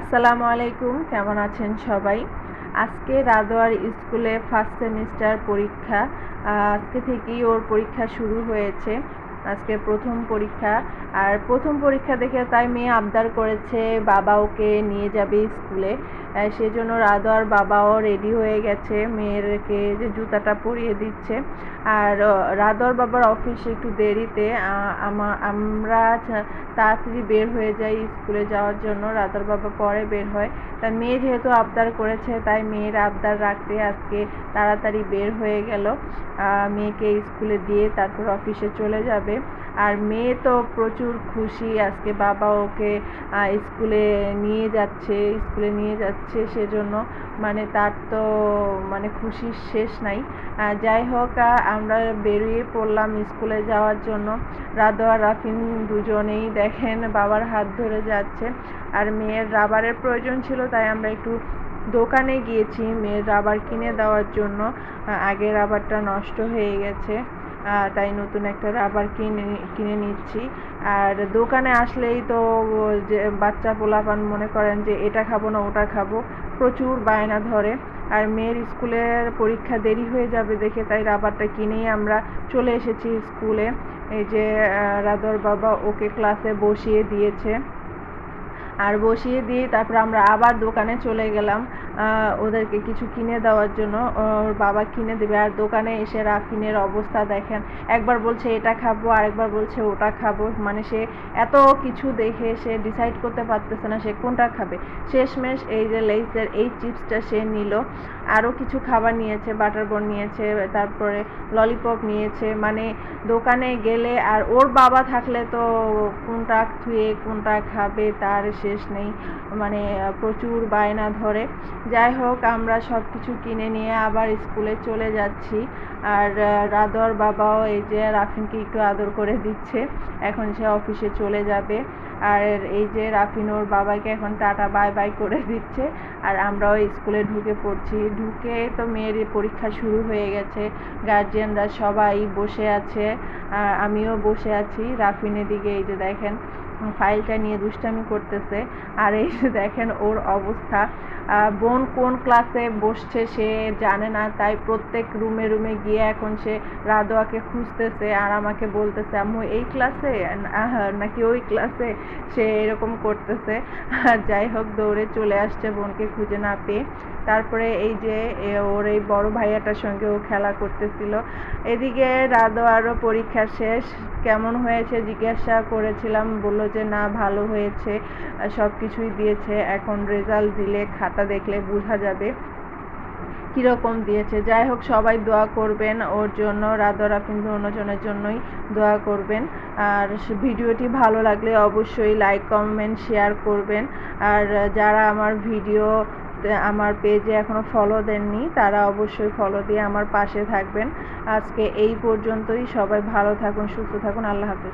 আসসালামু আলাইকুম, কেমন আছেন সবাই? আজকে রাদোয়ার স্কুলে ফার্স্ট সেমিস্টার পরীক্ষা আজকে থেকেই ওর পরীক্ষা শুরু হয়েছে। আজকে প্রথম পরীক্ষা। আর প্রথম পরীক্ষা দেখে তাই মেয়ে আবদার করেছে বাবা ওকে নিয়ে যাবে স্কুলে। সেজন্য রাদোয়ার বাবাও রেডি হয়ে গেছে, মেয়েরকে যে জুতাটা পরিয়ে দিচ্ছে। আর রাদোয়ার বাবার অফিসে একটু দেরিতে আমরা তাড়াতাড়ি বের হয়ে যাই স্কুলে যাওয়ার জন্য রাদর বাবা পরে বের হয়। তা মেয়ে যেহেতু আবদার করেছে, তাই মেয়ের আবদার রাখতে আজকে তাড়াতাড়ি বের হয়ে গেল। মেয়েকে স্কুলে দিয়ে তারপর অফিসে চলে যাবে। আর মেয়ে তো প্রচুর খুশি। আজকে বাবা ওকে স্কুলে নিয়ে যাচ্ছে, স্কুলে নিয়ে যাচ্ছে সেজন্য। মানে তার তো মানে খুশির শেষ নাই। যাই হোক আমরা বেরিয়ে পড়লাম স্কুলে যাওয়ার জন্য। রাদো আর রাফিন দুজনেই দেখেন বাবার হাত ধরে যাচ্ছে। আর মেয়ের রাবারের প্রয়োজন ছিল, তাই আমরা একটু দোকানে গিয়েছি মেয়ের রাবার কিনে দেওয়ার জন্য। আগের রাবারটা নষ্ট হয়ে গেছে। তাই নতুন একটা রাবার কিনে কিনে নিচ্ছি। আর দোকানে আসলেই তো যে বাচ্চা পোলাপান মনে করেন যে এটা খাব না, ওটা খাব, প্রচুর বায়না ধরে। আর মেয়ের স্কুলের পরীক্ষা দেরি হয়ে যাবে দেখে তাই রাবারটা কিনেই আমরা চলে এসেছি স্কুলে। এই যে রাদর বাবা ওকে ক্লাসে বসিয়ে দিয়েছে। আর বসিয়ে দিয়ে তারপর আমরা আবার দোকানে চলে গেলাম। ওদেরকে কিছু কিনে দেওয়ার জন্য ওর বাবা কিনে দেবে। আর দোকানে এসে রাফিনের অবস্থা দেখেন। একবার বলছে, এটা খাব। আরেকবার বলছে, ওটা খাব। মানে সে এত কিছু দেখে সে ডিসাইড করতে পারতেছে না, সে কোনটা খাবে। শেষমেশ এই যে লেইসের এই চিপসটা সে নিল। আরও কিছু খাবার নিয়েছে, বাটার বন নিয়েছে, তারপরে ললিপপ নিয়েছে। মানে দোকানে গেলে আর ওর বাবা থাকলে তো কোনটা থুয়ে, কোনটা খাবে তার শেষ নেই। মানে প্রচুর বায়না ধরে। যাই হোক, আমরা সব কিছু কিনে নিয়ে আবার স্কুলে চলে যাচ্ছি। আর রাদর বাবাও এই যে রাফিনকে একটু আদর করে দিচ্ছে। এখন সে অফিসে চলে যাবে। আর এই যে রাফিন ওর বাবাকে এখন টাটা, বাই বাই করে দিচ্ছে। আর আমরাও স্কুলে ঢুকে পড়ছি। ঢুকে তো মেয়ের পরীক্ষা শুরু হয়ে গেছে। গার্জিয়ানরা সবাই বসে আছে। আমিও বসে আছি। রাফিনের দিকে এই যে দেখেন ফাইলটা নিয়ে দুষ্টামি করতেছে। আর এই দেখেন ওর অবস্থা। বোন কোন ক্লাসে বসছে সে জানে না। তাই প্রত্যেক রুমে রুমে গিয়ে এখন সে রাদোয়াকে খুঁজতেছে আর আমাকে বলতেছে, আম্মু, এই ক্লাসে নাকি ওই ক্লাসে সে এরকম করতেছে। যাই হোক, দৌড়ে চলে আসছে বোনকে খুঁজে না পেয়ে। তারপরে এই যে ওর এই বড় ভাইয়াটার সঙ্গে ও খেলা করতেছিল। এদিকে রাদোয়ারও পরীক্ষা শেষ। কেমন হয়েছে? জিজ্ঞাসা করেছিলাম, বলল যে, না, ভালো হয়েছে। সব কিছুই দিয়েছে। এখন রেজাল্ট দিলে খাতা দেখলে বোঝা যাবে কীরকম দিয়েছে। যাই হোক, সবাই দোয়া করবেন ওর জন্য রাদরা কিন্তু অন্যজনের জন্যই দোয়া করবেন। আর ভিডিওটি ভালো লাগলে অবশ্যই লাইক কমেন্ট শেয়ার করবেন। আর যারা আমার ভিডিও আমার পেজে এখনও ফলো দেননি, তারা অবশ্যই ফলো দিয়ে আমার পাশে থাকবেন। আজকে এই পর্যন্তই, সবাই ভালো থাকুন, সুস্থ থাকুন, আল্লাহ হাফেজ।